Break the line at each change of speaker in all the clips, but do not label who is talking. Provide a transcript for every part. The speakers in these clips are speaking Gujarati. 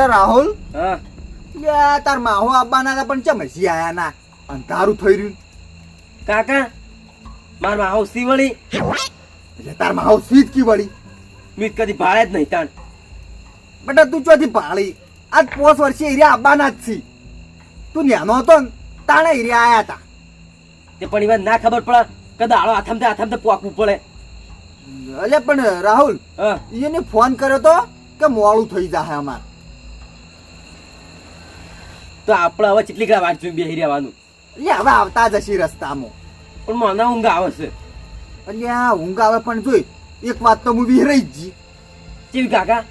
બેટા રાહુલ?
હા.
યા તાર માહો આવવાના હતા પણ ચમ હસી આયા ના? અંધારું થઈ રહ્યું.
કાકા માર માહો વળી?
એટલે તાર માહો સી જ કી વળી?
મીત કદી ભાળે જ નહીં તાણ
બેટા તું ચોથી ભાળી. આજ પોસ વર્ષે એરિયા આવવાના જ છી તું ન્યાનો હતો ને તાણે એરિયા આયા હતા
તે પણ એવા ના ખબર પડે. કે દાડો આથમતે આથમતે પોકવું પડે.
અલે પણ રાહુલ એને ફોન કર્યો તો કે મોડું થઈ જાય અમાર.
તો આપણે હવે કેટલી કલા વાટ જોઈ બેહી રહેવાનું?
એટલે હવે આવતા જ હશે રસ્તામાં.
પણ મને ઊંઘ આવે છે.
એટલે આ ઊંઘ આવે પણ જોઈ એક વાત તો હું વિહરાઈ જ જી.
કેવી કાકા?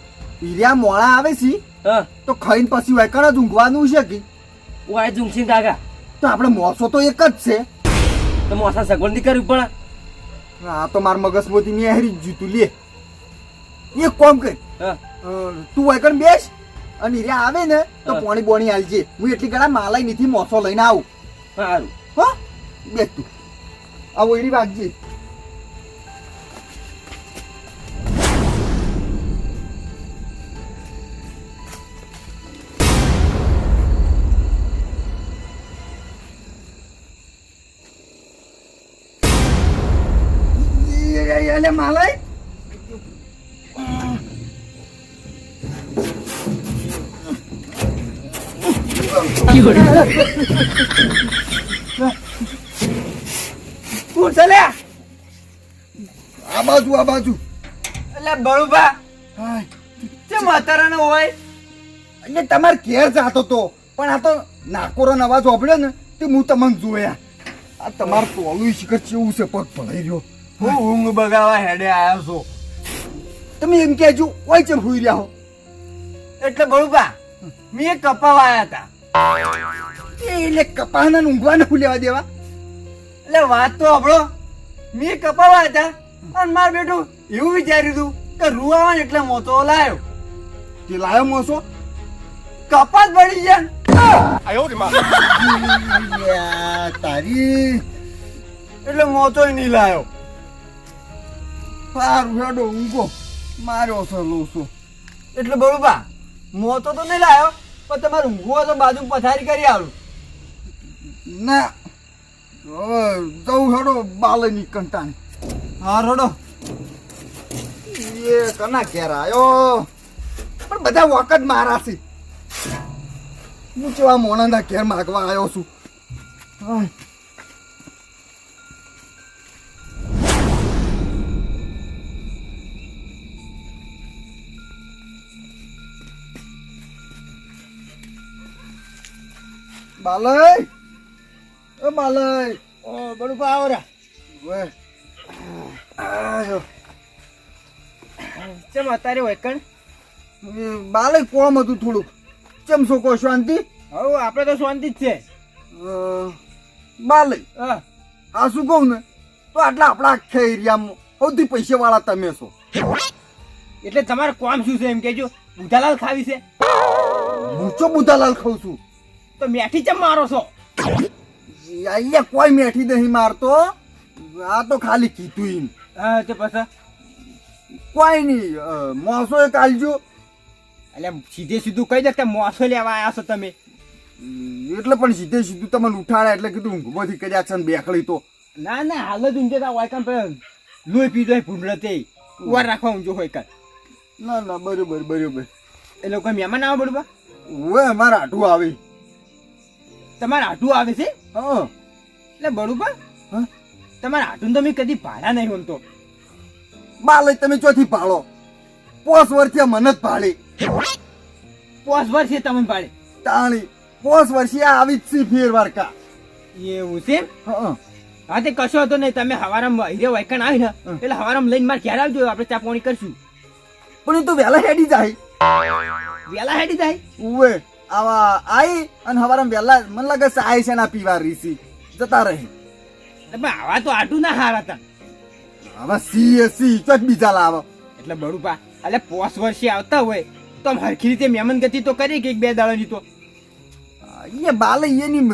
હીર્યા મોળા આવે છે
હા.
તો ખાઈને પછી વેકણ જ ઊંઘવાનું છે કે?
વાય ઊંઘશી કાકા.
તો આપણે મોસો તો એક જ છે.
તો મોસા સગવડ નહીં કરવી પડે?
આ તો માર મગજમાંથી મેં હેરી જ જીતું લે. એક કોમ કર.
હા.
તું વેકણ બેસ. અને હીરા આવે ને તો. પોણી બોણી આલજે. હું એટલી ગળા માલાઈ નીથી મોસો લઈને આવું.
સારું.
હો? બેસ તું આવો એની વાગજે. માલાઈ
શું છે
આ બાજુ આ બાજુ.
એટલે બળુભા.
હાય. એટલે તમારે ઘેર જાતો તો. પણ આ તો નાકોરો અવાજ ઓભળ્યો ને તે હું તમને જોયા. આ તમાર ટોલું શિખર કેવું છે પગ ભલાઈ રહ્યો.
હું ઊંઘ બગાવા હેડે આયો છો.
તમે એમ કહેજો ઓય ચમ હુઈ રહ્યા હો.
એટલે બળુભા મેં કપાવા આવ્યા હતા.
એટલે કપાના ઊંઘવા ન લેવા દેવા?
એટલે વાત તો આપણો મેં કપાવા હતા અને માર બેટું એવું વિચાર્યું હતું કે રૂવા એટલે મોતો લાયો.
તે લાયો મોસો?
કપાસ પડી ગયા.
યા, તારી.
એટલે મોતો નહીં લાયો.
સારું હેડો ઊંઘો. માર્યો છે. લોસો
એટલે બરોબર મોતો તો નહીં લાયો. પણ તમારે ઊંઘવું તો બાજુ પથારી કરી આવું
ના જવું હેડો બાલની કંટાણી.
હા રોડો.
એ કના ઘેર આવ્યો પણ બધા વખત મારા છે. હું કેવા મોણાના ઘેર માગવા આવ્યો છું? હાય. બાલય. ઓ માલય
ઓ બળુભા આવો રા.
વે આયો.
ચમ અત્યારે હોય કણ?
એ બાલય કોમ હતું થોડુંક. ચમ શું કો શાંતિ?
હવે આપણે તો શાંતિ જ છે.
બાલય.
હા.
આ શું કહું ને? તો આટલા આપણા આખા એરિયામાં સૌથી પૈસા વાળા તમે છો.
એટલે તમારે કોમ શું છે એમ કેજો બુધાલાલ ખાવી છે.
હું ચો બુધાલાલ ખાઉં છું?
તો મેઠી ચમ મારો છો?
અહીંયા કોઈ મેઠી નહીં મારતો. આ તો ખાલી કીધું એમ.
હા તે પછી.
કોઈ નહીં મોસો એ કાલજો
એટલે સીધે સીધું કહી દે કે મોસો લેવા આવ્યા છો તમે.
એટલે પણ સીધે સીધું તમને ઉઠાડ્યા એટલે કીધું ઊંઘમાંથી કર્યા છે બેકડી તો.
ના ના હાલ જ ઊંઘે તા વાયકામ પર. લોહી પીધો ભૂંડળે તે. ઉવાર રાખવા ઊંઝો હોય કાલ
ના ના બરોબર બરોબર.
એ લોકો મહેમાન આવે બરોબર.
ઓએ અમારા આટું આવે.
તમારે આટું આવે છે?
હા.
એટલે બરોબર.
હા?
તમારે આટું તમે કદી ભાડા નહીં હોતો
બાલય તમે ચોથી પાડો પોસ વર્ષે મને જ પાડી
પોસ વર્ષે તમે પાડે
તાણી પોસ વર્ષે આવી જ છે ફેરવાર વારકા
એવું છે
હા.
તે કશો હતો નહીં. તમે હવારામ હીરે વાયકણ આવી ને એટલે હવારામ લઈને મારે ક્યારે આવજો. આપણે ચા પોણી કરશું.
પણ એ તો વહેલા હેડી જાય.
વેલા હેડી જાય?
ઉવે. આવા આઈ અને હવારમાં વહેલા મને લાગે ચાય છે ના પીવા રીસી જતા રહે.
આવા તો આટું ના હાર હતા.
હવે સી સી ચોક બીજા લાવો.
એટલે બડુપા એટલે પોસ વર્ષે આવતા હોય તો હરખી રીતે મેમન ગતિ તો કરી કે એક બે દાડાની તો?
એ બાલે એની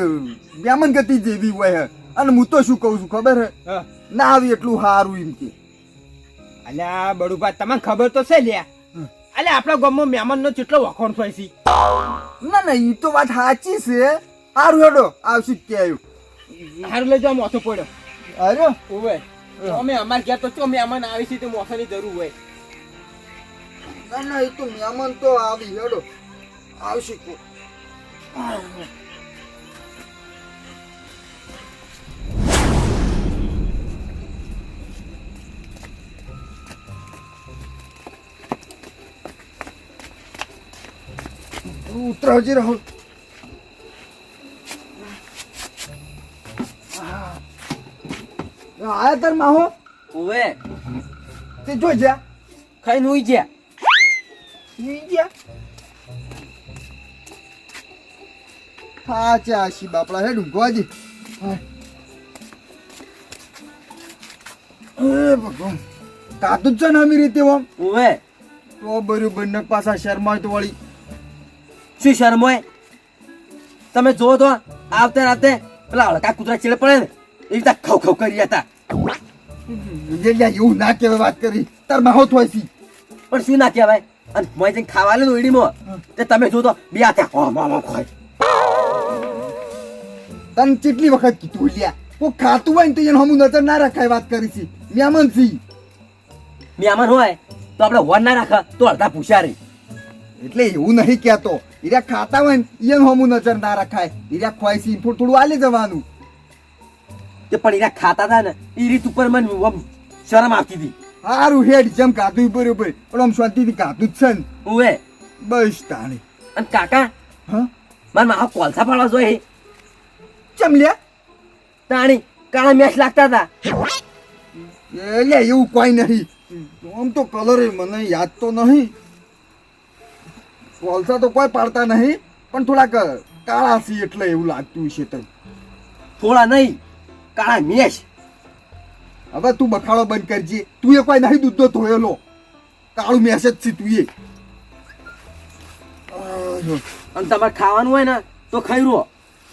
મેમન ગતિ જેવી હોય હે. અને હું તો શું કહું છું ખબર હે? ના આવી એટલું સારું એમ કે.
અલ્યા બડુપા તમને ખબર તો છે લ્યા. અલે આપણા ગામમાં મહેમાનનો કેટલો વખોણ થાય છે?
ના ના એ તો વાત સાચી છે. સારું હેડો આવશું કે આવ્યું
હારું લઈ જાવ મોથો પડ્યો.
અરે.
ઓવે અમે અમાર ઘેર તો ચો મહેમાન આવી છે તો મોસાની જરૂર હોય.
ના ના એ તો મહેમાન તો આવી હેડો. આવશે કો ઉતરાવજી રાહુલ. આયા તાર માહો?
ઓવે
તે જો જા
ખાઈને હુઈ ગયા
ઈ ગયા હા ચા શી બાપડા હે ડુંગવાજી ભગવાન. કાતું જ છે ને અમી રીતે ઓમ?
ઓવે
તો બરોબર ને પાછા શર્મા તો વળી.
શું શરમોય તમે જો તો આવતે રાતે પેલા હળકા કૂતરા ચીડે પડે ને એ રીતે ખવ ખવ કરી
જતા એવું ના કહેવાય વાત કરી. તાર માહો થોય સી.
પણ શું ના કહેવાય? અને મોય જઈને ખાવા લે ઓઈડીમાં તે તમે જો તો બે હાથે હોમ હોમ ખોય.
તને કેટલી વખત કીધું લ્યા? હું ખાતું હોય ને તો એને હમું નજર ના રાખાય વાત કરી છી મ્યામન છી
મ્યામન હોય તો આપણે વન ના રાખે તો અડધા પૂછ્યા રે.
એટલે એવું નહીં કહેતો. ઈરા ખાતા હોય ને એમ હમું નજર ના રખાય ઈરા ખવાય સી થોડું થોડું આલી જવાનું
તે પણ એના ખાતા હતા ને એ રીત ઉપર મને શરમ આવતી હતી
હારું હેડ જેમ કાધું બરોબર પણ આમ શાંતિથી કાધું જ છે ને
ઓવે
બસ તાણી
અને કાકા
હા
મારા મારા કોલસા પાડવા જોઈએ
ચમ લ્યા
તાણી કાળા મેચ લાગતા હતા
એ લ્યા એવું કોઈ નહીં આમ તો કલર મને યાદ તો નહીં કોલસા તો કોઈ પાડતા નહીં પણ થોડાક કાળા સી એટલે એવું લાગતું છે તને
થોડા નહીં કાળા મેશ
હવે તું બખાડો બંધ કરજે. તું એ કોઈ નહીં દૂધો ધોયેલો કાળું મેસેજ છે તું એ.
અને તમારે ખાવાનું હોય ને તો ખાઈ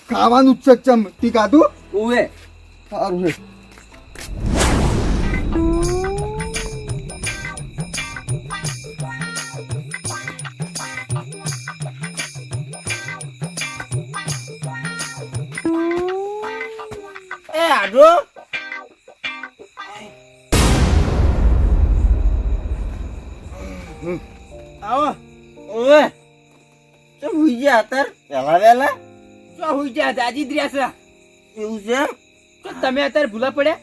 ખાવાનું જ છે ચમ તી કાધું
ઓવે
સારું છે.
આડો આવો.
ઓવે. તો હુઈ ગયા અત્યાર? પહેલા વહેલા?
ચો હુઈ જા દાજી દ્ર્યા છે.
એવું છે?
તો તમે અત્યારે ભૂલા પડ્યા?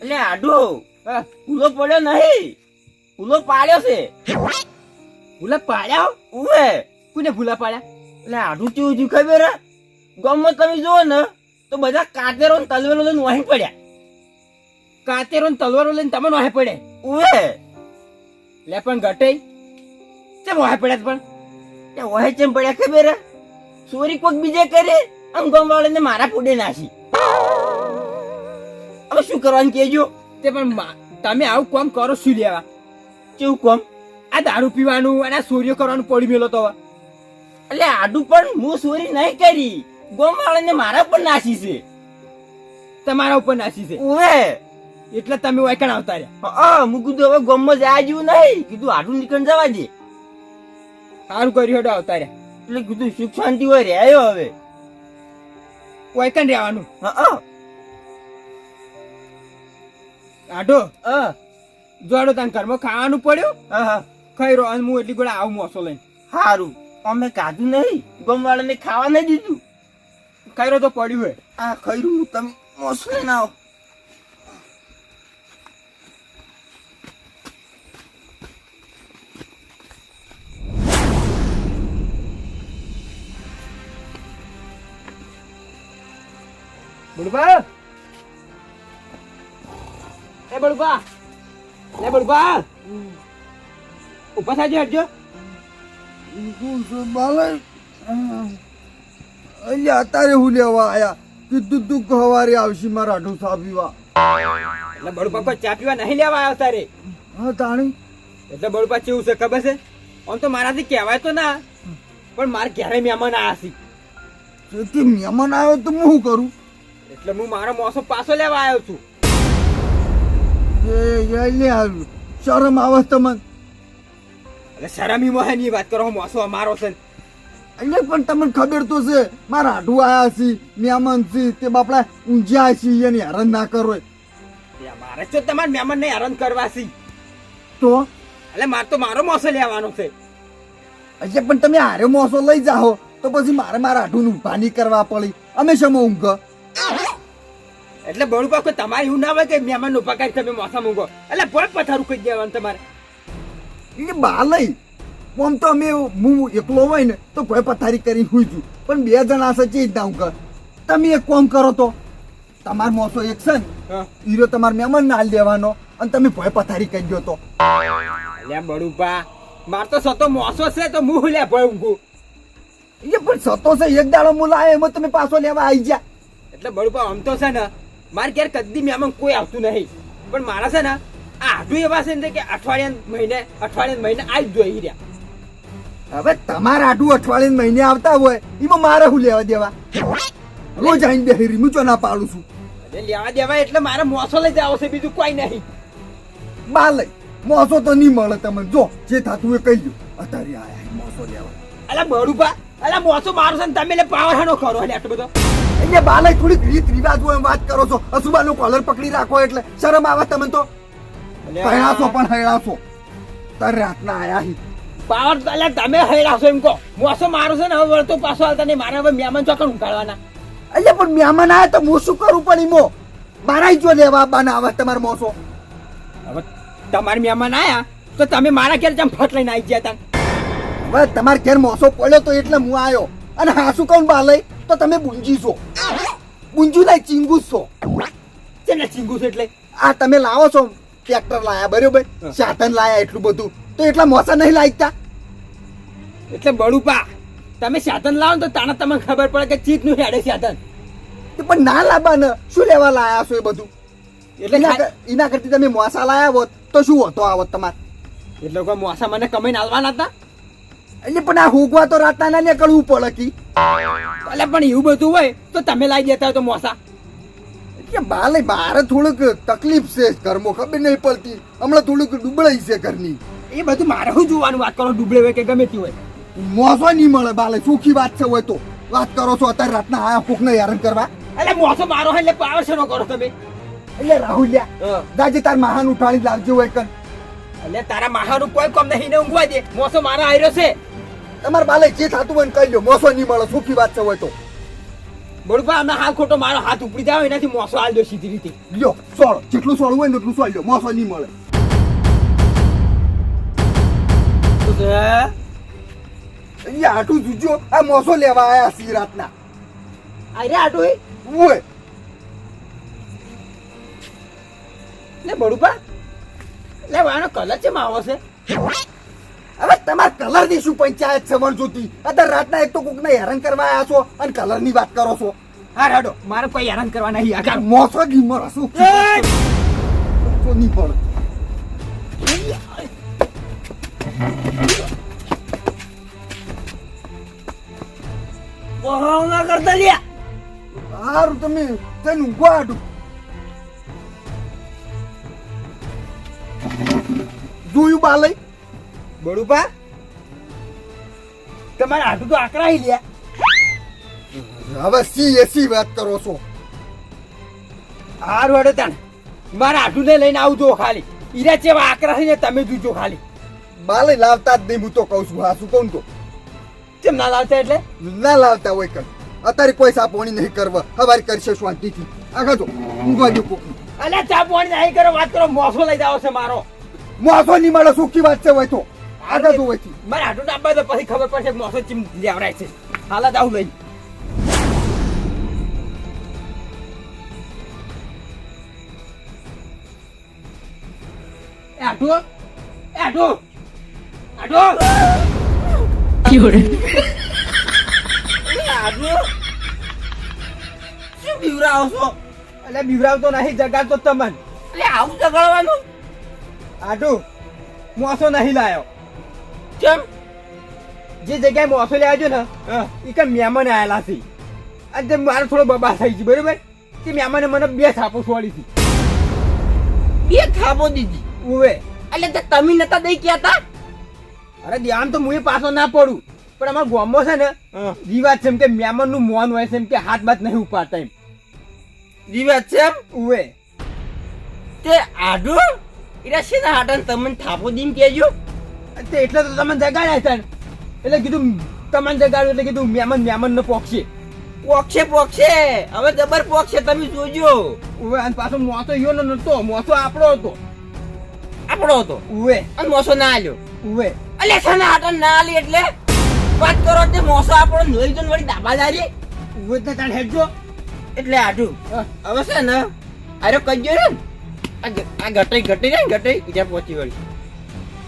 એટલે આડો. ભૂલો પડ્યો નહીં. ભૂલો પાડ્યો છે.
ભૂલા પાડ્યા
ઉવે
કોને ભૂલા પાડ્યા?
એટલે આડું કેવું ખબર હે? ગામમાં તમે જુઓ ને. તો બધા કાતેરો ને તલવેલો લઈને વાહી પડ્યા.
કાતેરો ને તલવારો લઈને તમે નોહે પડે
ઉવે.
લે પણ ઘટે. ચમ નોહે પડ્યા પણ?
એ વાહી ચેમ પડ્યા ખબર હે? ચોરી કોઈક બીજે કરે અંગમ વાળાને મારા પૂડે નાખી. હવે શું કરવાનું કેજો
તે પણ તમે આવું કોમ કરો શું લેવા?
કેવું કોમ?
આ દારૂ પીવાનું અને આ ચોરીઓ કરવાનું પડી મેલો તો
એટલે આડું પણ હું ચોરી નહીં કરી. ગામ મારા પર નાસી છે.
તમારા ઉપર નાસી છે.
ઉવે
એટલે તમે વાયકણ આવતા રહ્યા.
હા હું કીધું હવે ગામમાં જાય જેવું નહીં. કીધું આટલું નીકળ જવા દે.
સારું કર્યું હેડો આવતા રહ્યા.
એટલે કીધું સુખ શાંતિ હોય રહ્યો હવે.
વાયકણ રહેવાનું.
હા હા
આઢો
હા
જોડો તાન ઘરમાં ખાવાનું પડ્યું?
હા.
ખાઈ રહ્યો અને હું એટલી ગોળા આવું મોસો લઈને.
સારું અમે કાધું નહીં. ગમવાળાને ખાવા નહીં દીધું.
ખાઈ તો પડ્યું હે.
આ ખૈરું તમે મોસલે ના આવો.
બળવા એ બળવા લે બળબા ઊભા થાજો હટજો.
અહીંયા અત્યારે હું લેવા આયા. કીધું તું હવારે આવશે મારા આઠું સાપીવા
એટલે બળબા કોઈ ચા પીવા નહીં લેવા આવ્યો તારે?
હા તાણી.
એટલે બળબા કેવું છે ખબર છે? આમ તો મારાથી કહેવાય તો ના પણ મારે ઘરે મહેમાન આવ્યા છે.
તેથી મહેમાન આવ્યો તો હું શું કરું?
એટલે હું મારો મોસો પાછો લેવા આવ્યો છું.
શરમ આવે તમને?
એટલે શરમી મોહની વાત કરો મોસો અમારો છે.
એટલે પણ તમને ખબર તો છે મારા આઢું આયા છે મહેમાન છે તે બાપડા ઊંઝ્યા છે એને હેરાન ના કરો.
મારે તો તમારે મહેમાન ને હેરાન કરવા છે.
તો?
એટલે મારે તો મારો મોસો લેવાનો છે.
એટલે પણ તમે હારે મોસો લઈ જાઓ તો પછી મારે મારા આઢું ઉભાની કરવા પડી. અમે શમો ઊંઘ?
એટલે બળું પાકો તમારે એવું ના હોય કે મહેમાન ઊભા કરી તમે મોસા મૂકો એટલે ભોય પથારું કહી દેવાનું તમારે.
એ બા લઈ. આમ તો અમે હું એકલો હોય ને તો કોઈ પથારી કરીને હુઈ છું પણ બે જણા છે ચેજ ના ઊંઘ. તમે એક કોમ કરો તો. તમાર મોસો એક છે ને
હા.
હીરો તમાર મહેમાન નાલ દેવાનો અને તમે ભય પથારી કરી દો તો.
લે બડુપા માર તો સતો મોસો છે તો હું લે ભય ઊંઘું.
એ પણ સતો છે એક દાડો હું લાયો એમાં તમે પાછો લેવા આવી જા
એટલે બડુપા આમ તો છે ને મારે ક્યારે કદી મહેમાન કોઈ આવતું નહીં. પણ મારા છે ને આ આઠું એવા છે ને કે અઠવાડિયા મહિને અઠવાડિયા મહિને આવી જ જોઈ રહ્યા.
હવે તમારા આટું અઠવાડિયે મહિને આવતા હોય એમાં મારે શું લેવા દેવા? રોજ આઈને બેહરી રીમું ચો ના પાડું છું.
લેવા દેવા એટલે મારે મોસો લઈ જાવ છે બીજું કોઈ નહીં.
બા લઈ મોસો તો નહીં મળે તમને. જો જે થતું એ કહી દો. અત્યારે આયા મોસો લેવા.
અલા બળું પા અલા મોસો મારું છે ને તમે એટલે પાવર હાનો કરો એટલે આટલું બધો.
એટલે બાલય થોડીક રીત રિવાજ હોય વાત કરો છો. અસુબાનો કોલર પકડી રાખો એટલે શરમ આવે તમે તો? હૈણાશો પણ હૈણાશો તાર રાતના આયા હી.
પાવર એટલે તમે હૈરાશો એમ કહો. મોસો મારો છે ને હવે વળતો પાછો આવતા નહીં. મારે હવે મહેમાન ચોકડ ઉકાળવાના
એટલે પણ મહેમાન આયા તો હું શું કરું પણ ઈમો મારા જો લેવા બાના આવે તમારો મોસો
હવે તમારે મહેમાન આયા તો તમે મારા ઘેર જેમ ફટ લઈને આવી ગયા તા.
હવે તમાર ઘેર મોસો પડ્યો તો એટલે હું આવ્યો અને હાસુ કહું બાલય? તો તમે બુંજી છો. બુંજુ નહીં ચીંગુ છો.
છે ચીંગુ છે એટલે?
આ તમે લાવો છો ટ્રેક્ટર લાયા બરોબર? સાધન લાયા એટલું બધું. તો એટલા મોસા નહીં લાગતા?
એટલે બળું તમે સાધન લાવો તો તાણે તમને ખબર પડે કે ચીજનું હેડે સાધન.
પણ ના લાવવા ને શું લેવા લાયા છો એ બધું?
એટલે
એના કરતી તમે મોસા લાયા હોત તો શું હોતો આવત તમારે?
એટલે કોઈ મોસા મને કમાઈને આલવાના હતા.
એટલે પણ આ હુગવા તો રાતના ના નીકળવું પડે કી.
એટલે પણ એવું બધું હોય તો તમે લાવી દેતા તો મોસા.
કે બાલે મારે થોડુંક તકલીફ છે ઘરમાં ખબર નહીં પડતી. હમણાં થોડુંક ડૂબળાઈ છે ઘરની.
એ બધું મારે શું જોવાનું? વાત કરો ડૂબળે હોય કે ગમે તે હોય.
મોસો નહીં મળે બાલે સુખી વાત છે હોય તો. વાત કરો છો અત્યારે રાતના આયા કોકને હેરાન કરવા?
એટલે મોસો મારો એટલે પાવર શેનો કરો તમે?
એટલે રાહુલિયા દાજે તાર મહાન ઉઠાડી લાવજો હોય કન
એટલે તારા મહાનું કોઈ કામ નહીં ને ઊંઘવા દે. મોસો મારા આયરો છે.
તમારે બાલે જે થતું હોય ને કહી લો મોસો નહીં મળે સુખી વાત છે હોય તો.
બરોબર અમે હાલ ખોટો મારો હાથ ઉપડી જાવ એનાથી મોસો દો સીધી રીતે.
લ્યો સોળ જેટલું સોળ હોય ને એટલું સોળ લ્યો મોસો નહીં મળે. એટલે આટલું જુજો આ મોસો લેવા આયા સી રાતના.
અરે આટું
ઓય
એટલે બડુપા આનો કલર છે આવો છે?
હવે તમાર કલરની શું પંચાયત છે જોતી અત્યારે રાતના એક તો કોક ને હેરાન કરવા આયા છો અને કલરની વાત કરો છો.
હા રાડો. મારે કોઈ હેરાન કરવા નહીં આગળ.
મોસો મળે શું નહીં મળે
ના કરતા લ્યા.
હારું, તમે તેનું ગાડું જોયું બાલય
બડુપા તમારે આટું તો આકરાઈ લ્યા.
હવે સી એસી વાત કરો છો.
હારું હેડો તાણ. મારા આટું ને લઈને આવજો ખાલી. ઈરા ચેવા આકરા છે ને તમે જોજો ખાલી.
બાલય લાવતા જ નહીં હું તો કહું છું હા શું કહું તો.
કેમ ના લાવતા એટલે?
ના લાવતા હોય કઈ અત્યારે કોઈ સાપોણી નહીં કરવા. હવારી કરશે શાંતિથી આગળ જો ઊંઘવા દો કોક.
અલે ચા પાણી નહીં કરો વાત કરો મોસો લઈ જાવ છે મારો.
મોસો નહીં મળે સુખી વાત છે હોય તો. આગળ જો હોય
મારે આટું ડાબા તો પછી ખબર પડશે મોસો ચીમ લેવડાય છે. હાલત આવું લઈ. એ આટુ એટલે બીવરાવતો નહીં જગાડતો તમન એટલે આવું જગાડવાનું આટુ મોસો નહીં લાયો કેમ જે જગ્યાએ મોસો લેવા જો ને એ કે મહેમાન આવેલા છે અને તે મારો થોડો બબા થઈ ગયો બરોબર તે મહેમાને મને બે થાપો છોડી હતી
બે થાપો દીધી
ઉવે
એટલે તમે નતા દઈ ગયા તા
અરે આમ તો હું પાછો ના પડું. પણ અમારા ગામમાં છે ને. રિવાજ છે એમ કે મેમનનું મોન હોય છે એમ કે હાથ બાત નહીં ઉપાડતા એમ.
રિવાજ છે એમ?
ઉવે.
તે આડું? એટલે છે ને હાટન તમને થાપો દીમ કેજો
તે એટલે તો તમને જગાડ્યા હતા. એટલે કીધું તમને જગાડ્યું એટલે કીધું મેમન મેમન નો પોક્ષે
પોક્ષે પોક્ષે હવે જબર પોક્ષે તમે જોજો.
ઉવે અને પાછો મોસો યો નતો મોસો આપણો હતો.
આપણો હતો.
ઉવે.
અને મોસો ના આલ્યો.
ઉવે.
અલે છે ને હાટન ના આલી એટલે. વાત કરો તે મોસો આપણો નોઈ જોન વળી દાબાદારી
ઉવે તો તાણ હેડજો.
એટલે આડું હવે છે ને અરે કજો ને? આ ઘટઈ ઘટઈ ગટઈ ઘટઈ ત્યાં પહોંચી વળી.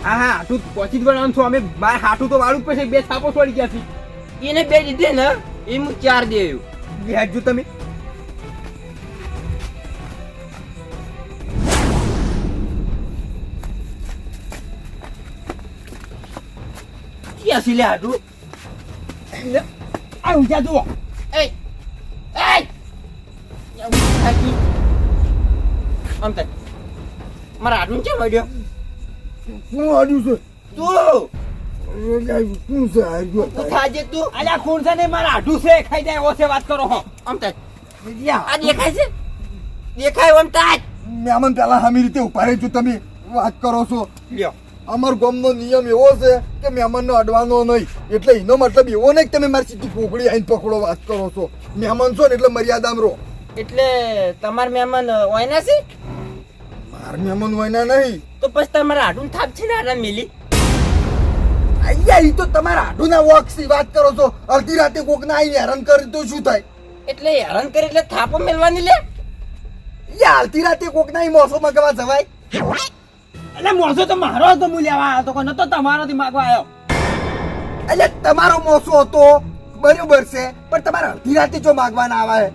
હા હા હાટું પહોંચી જ વળવાનું છું. અમે બાર હાઠું તો વાળું પછી બે છાપો છોડી ગયા છે
એને બે દીધી ને એ હું ચાર દેવું
હેડજો તમે.
લે આડું.
આ ઊંચા જુઓ.
એ આમ મારા કેમ
શું આડ્યું છે?
તું!
શું છે આડ્યું
તું તું.
અલ્યા ખૂન છે ને મારા હાટું છે ખાઈ જાય ઓછે વાત કરો હો.
આમ આ દેખાય છે? દેખાય આમ તાજ
મહેમાન પેલા હમી રીતે ઊભા રહેજો તમે વાત કરો છો.
લ્યો.
અમાર ગામનો નિયમ એવો છે કે મહેમાનનો અડવાનો નહીં. એટલે એનો મતલબ એવો નહીં કે તમે મારી સીધી કોકડી આઈને પકડો વાત કરો છો. મહેમાન છો ને એટલે મર્યાદામાં રહો.
એટલે તમાર મહેમાન ઓયના છે?
માર મહેમાન હોય ના નહીં.
તો પછી તમારા આડું થાપ છે ને આરામ મિલી?
અહીંયા ઈ તો તમારા આડુના વોકથી વાત કરો છો. અડધી રાતે કોક ના આવીને હેરાન કરી તો શું થાય?
એટલે હેરાન કરી એટલે થાપો મેળવાની લે.
યાર અડધી રાતે કોક ના મોસો મગવા જવાય?
એટલે મોસો તો મારો હતો હું લેવા આવ્યો તો કોઈ નતો તમારો થી માગવા આવ્યો.
એટલે તમારો મોસો હતો બરોબર છે પણ તમારે અડધી રાતે જો માગવાના આવે.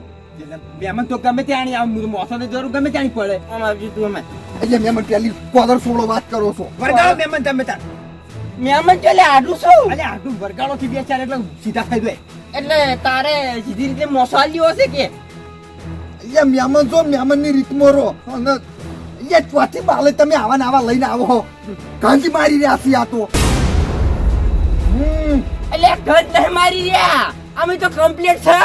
મેમન તો ગમે ત્યાં આવ મોસો ને જરૂર ગમે ત્યાં પડે.
આમ આવજો તું અમે.
એટલે મેમન પેલી કોદર સોળો વાત કરો છો.
વરગાડો મેમન તમે તાર.
મેમન તો એટલે આડું છું.
એટલે આડું વરગાડો થી બે ચાર એટલે સીધા ખાઈ દે
એટલે તારે સીધી રીતે મોસાલ્યો હશે કે?
અહીંયા જો મેમનની રીતમાં રહો. અને અહીંયા ચોથી બાલે તમે આવા ને આવા લઈને આવો ગાંધી મારી રહ્યા છીએ આ તો. હમ.
એટલે ગજ નહીં મારી રહ્યા. અમે તો કમ્પ્લીટ છે.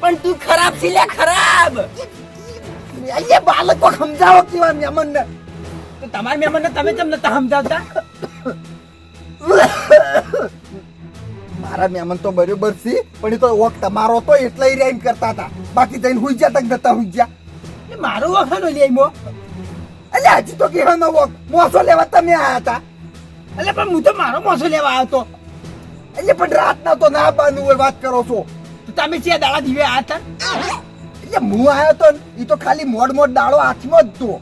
પણ તું ખરાબ છે લે ખરાબ.
અહીંયા બાળકો સમજાવો કેવા મેમન ને
તો તમારા મેમન ને તમે કેમ નતા સમજાવતા?
મારા મેમન તો બરોબર છે પણ એ તો ઓક તમારો તો એટલે રેમ કરતા હતા. બાકી જઈને હુઈ જા તક નતા હુઈ
એ મારું વખાનો લે
એટલે હજી તો કહેવાનો નવો મોસો લેવા તમે આયા હતા.
એટલે પણ હું તો મારો મોસો લેવા આવ્યો હતો
એટલે પણ રાતના તો ના બાંધવું હોય વાત કરો છો.
તો તમે છે દાડા દીવે આયા હતા?
એટલે હું આવ્યો તો એ તો ખાલી મોડ મોડ દાડો હાથમાં જ તો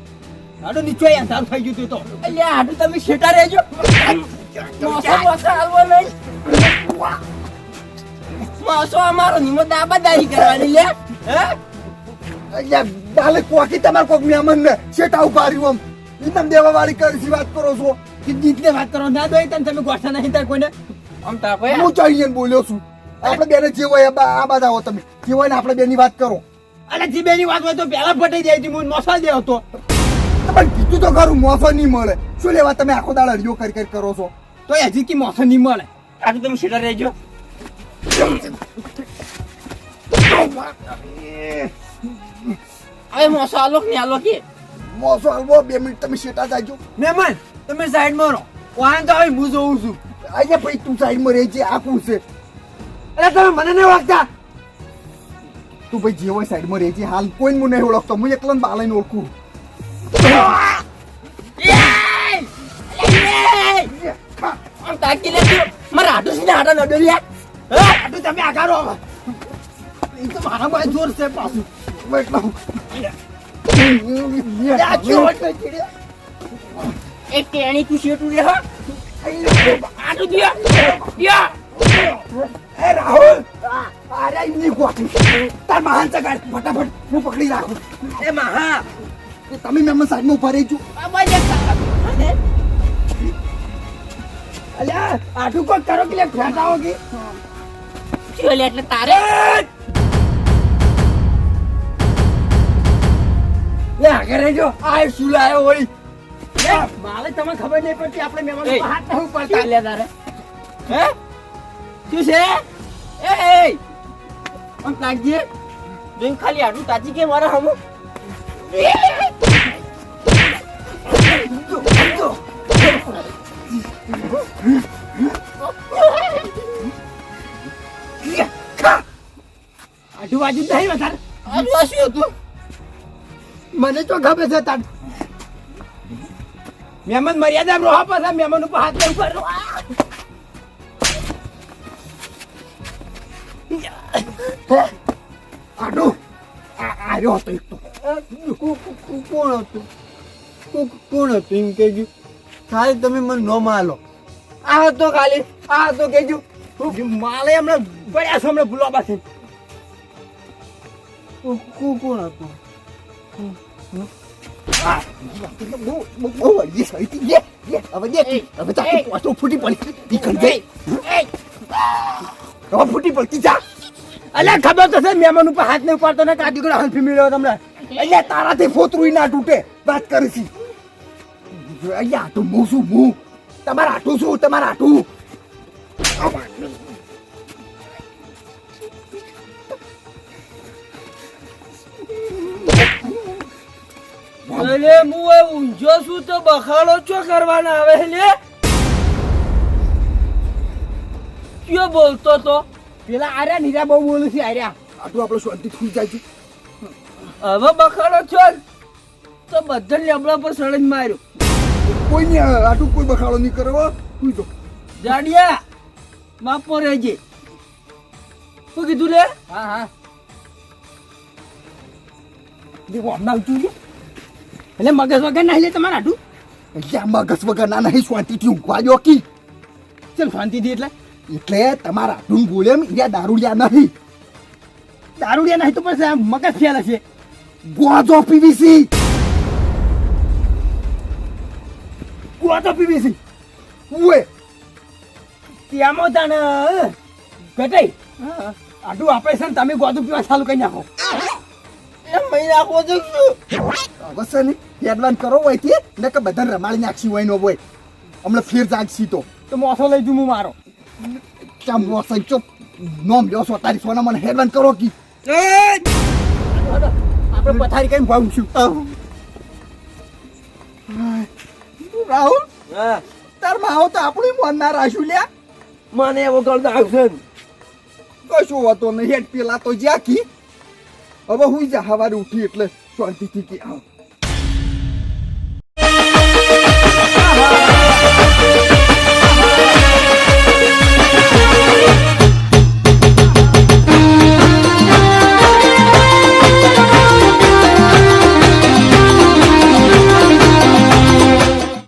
હાડો નીચો સારું થઈ ગયું તું
એટલે હાડો તમે શેટા રહેજો. મોસો મોસો આવવો નહીં. મોસો અમારો નિમો દાબાદારી કરવાની લે. હે?
બાલે કોકી તમારે કોક મહેમાન ને શેટા રહ્યું આમ. ઇનામ દેવા વાળી કરી વાત કરો છો?
કે જીતને વાત કરો. ના દોય તને તમે ગોઠા નહીં થાય કોઈને.
આમ તાકો
હું ચાઈને બોલ્યો છું. આપણે બેને જે હોય આ બા- આ બાદ આવો તમે. જે હોય ને આપણે બેની વાત કરો.
અરે જીબેની વાત હોય તો પહેલા ફટાઈ જાય હતી હું મોસા દે તો
પણ કીધું તો ખરું મોસો નહીં મળે. શું લેવા તમે આખો દાડા રિયો કરી કરી કરો છો?
તો હજી કે મોસો નહીં મળે.
આડું તમે સીધા રહેજો. હવે મોસો આલો કે નહીં આલો કે?
મોસો હાલવો બે મિનિટ તમે શેટા જાજો.
મહેમાન તમે સાઈડ રહો. વાહન તો હવે હું જોઉં છું.
અહીંયા ભાઈ તું સાઈડમાં રહી છે આ કોણ છે?
અરે તમે મને નહીં ઓળખતા?
તું ભાઈ જે હોય સાઈડમાં રહી છે હાલ કોઈ હું નહીં ઓળખતો હું એકલો ને ઓળખું.
તાકી લે તું. મારા આડું છે ને આડા નડો લે
તમે આગળ એ તો મારા જોર છે પાછું.
એટલો
આ કેવો છે ચીડે?
એક ટેણી તું શેટું રે હા આડું દિયા દિયા
એ રાહુલ અરે એમની ગોઠી તાર મહાન ચગાડ ફટાફટ હું પકડી રાખું
એ મહા
તમે મહેમાન સાઈડમાં ઊભા રહેજો
અલ્યા આટલું કોઈ કરો કે લે કે
એટલે તારે
લે આગળ રહેજો આ શું લાયો વળી? મારે તમને ખબર નહીં પડતી આપણે મહેમાન. હાથ નહીં પડતા
લે તારે.
હે? શું છે? એ એ આમ જોઈને ખાલી આડું તાજી કે મારા હમો? આજુબાજુ નહીં વધારે. આજુ શું હતું? મને તો ખબર છે તાર મહેમાન મર્યાદા રોહા પાછા મહેમાન ઉપર હાથ
લઈ
કો- કોણ હતું? કોણ હતું એમ કહેજો. ખાલી તમે મને ન માલો.
આ હતો ખાલી. આ હતો કહેજો. માલે હમણાં પડ્યા છે હમણાં ભૂલવા પાસે
કોણ હતું?
ફૂટી પડતી ફૂટી પડતી જા
અલ્યા ખબર તો છે મહેમાન હાથ નહીં ઉપાડતો ને કાઢી ગયો હલ્ફી મળ્યો તમને
અહીંયા તારાથી ફોતરું ના તૂટે વાત કરી છી અહીંયા આટું શું હું તમારા આટું શું તમારા આટું
અરે હું ઊંચો ઊંઝો છું તો બખાડો ચો કરવાના આવે લે? કયો બોલતો તો? પેલા આર્યા નીરા બહુ બોલું છે આર્યા.
આટલું આપણે શાંતિ થઈ જાય છે.
હવે બખાડો છો? તો બધા લેબડા પર સળજ માર્યો.
કોઈ નહીં આટલું કોઈ બખાડો નહીં કરવો તું જો
જાડિયા માપો રહેજે. શું કીધું રે હા હા. દેવો હમણાં છે. એટલે મગજ વગર ના લે તમારે આટું
એટલે મગજ વગર ના નહીં શાંતિથી ઊંઘવા દો કી.
ચલ શાંતિથી એટલે.
એટલે તમારા આટું બોલે એમ અહીંયા દારૂડિયા નહીં.
દારૂડિયા નહીં તો પછી મગજ ફેલ હશે.
ગોજો પીવીસી.
ગોજો તો પીવીસી.
ઉએ
ત્યાંમાં તાને ઘટાઈ આટલું આપણે છે ને તમે ગોદું પીવા ચાલુ કરી નાખો.
એમ મહી નાખો છો શું?
અવશ્ય નહીં. એડવાન્સ કરો હોય તે કે બધા રમાડી નાખશી હોય નો હોય. હમણાં ફેર જાગશી તો.
તો મોસો લઈ જઉં હું મારો.
ચમ મોસો ચોપ નોમ લ્યો છો તારી સોના મને હેડવાન કરો કી.
આપણે પથારી કઈ ભાવું છું?
રાહુલ તાર માવો તો આપણું મન ના રાખ્યું લ્યા.
મને એવો કરતો આવશે
કશું હોતો નહીં. હેડ પેલા તો જ્યાં કી. હવે હું જા હવારે ઉઠી એટલે શાંતિથી કે આવ.